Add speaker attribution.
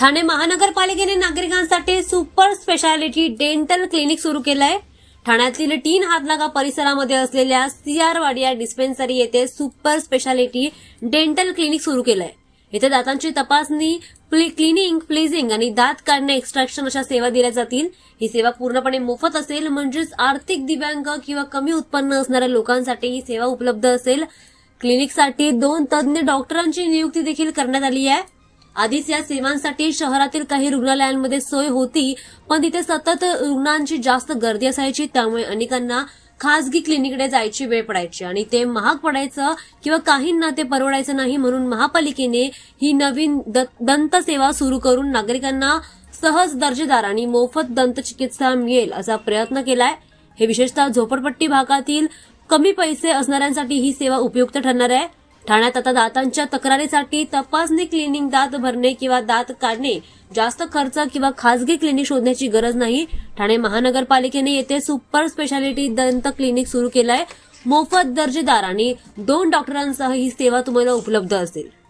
Speaker 1: ठाणे महानगरपालिकेने नागरिकांसाठी super speciality dental clinic सुरू केलं आहे ठाण्यातील तीन हातलागा परिसरामध्ये असलेल्या सीआर वाडिया डिस्पेन्सरी येथे सुपर स्पेशालिटी डेंटल क्लिनिक सुरू केलं आहे येथे दातांची तपासणी प्ली- क्लिनिंग फ्लिझिंग आणि दात काढणे एक्स्ट्रॅक्शन अशा सेवा दिल्या जातील. ही सेवा पूर्णपणे मोफत असेल म्हणजेच आर्थिक दिव्यांग किंवा कमी उत्पन्न असणाऱ्या लोकांसाठी ही सेवा उपलब्ध असेल. क्लिनिकसाठी दोन तज्ज्ञ डॉक्टरांची नियुक्ती देखील करण्यात आली आहे. आधीच या सेवांसाठी शहरातील काही रुग्णालयांमध्ये सोय होती पण तिथे सतत रुग्णांची जास्त गर्दी असायची त्यामुळे अनेकांना खासगी क्लिनिककडे जायची वेळ पडायची. आणि ते महाग पडायचं किंवा काहींना ते परवडायचं नाही म्हणून महापालिकेने ही नवीन द- दंत सेवा सुरू करून नागरिकांना सहज दर्जेदार आणि मोफत दंत चिकित्सा मिळेल असा प्रयत्न केलाय. हे विशेषतः झोपडपट्टी भागातील कमी पैसे असणाऱ्यांसाठी ही सेवा उपयुक्त ठरणार आहे. ठाण्यात आता दातांच्या तक्रारीसाठी तपासणी क्लिनिंग दात भरणे किंवा दात काढणे जास्त खर्च किंवा खासगी क्लिनिक शोधण्याची गरज नाही. ठाणे महानगरपालिकेने येथे सुपर स्पेशालिटी दंत क्लिनिक सुरू केलंय. मोफत दर्जेदार आणि दोन डॉक्टरांसह ही सेवा तुम्हाला उपलब्ध असेल.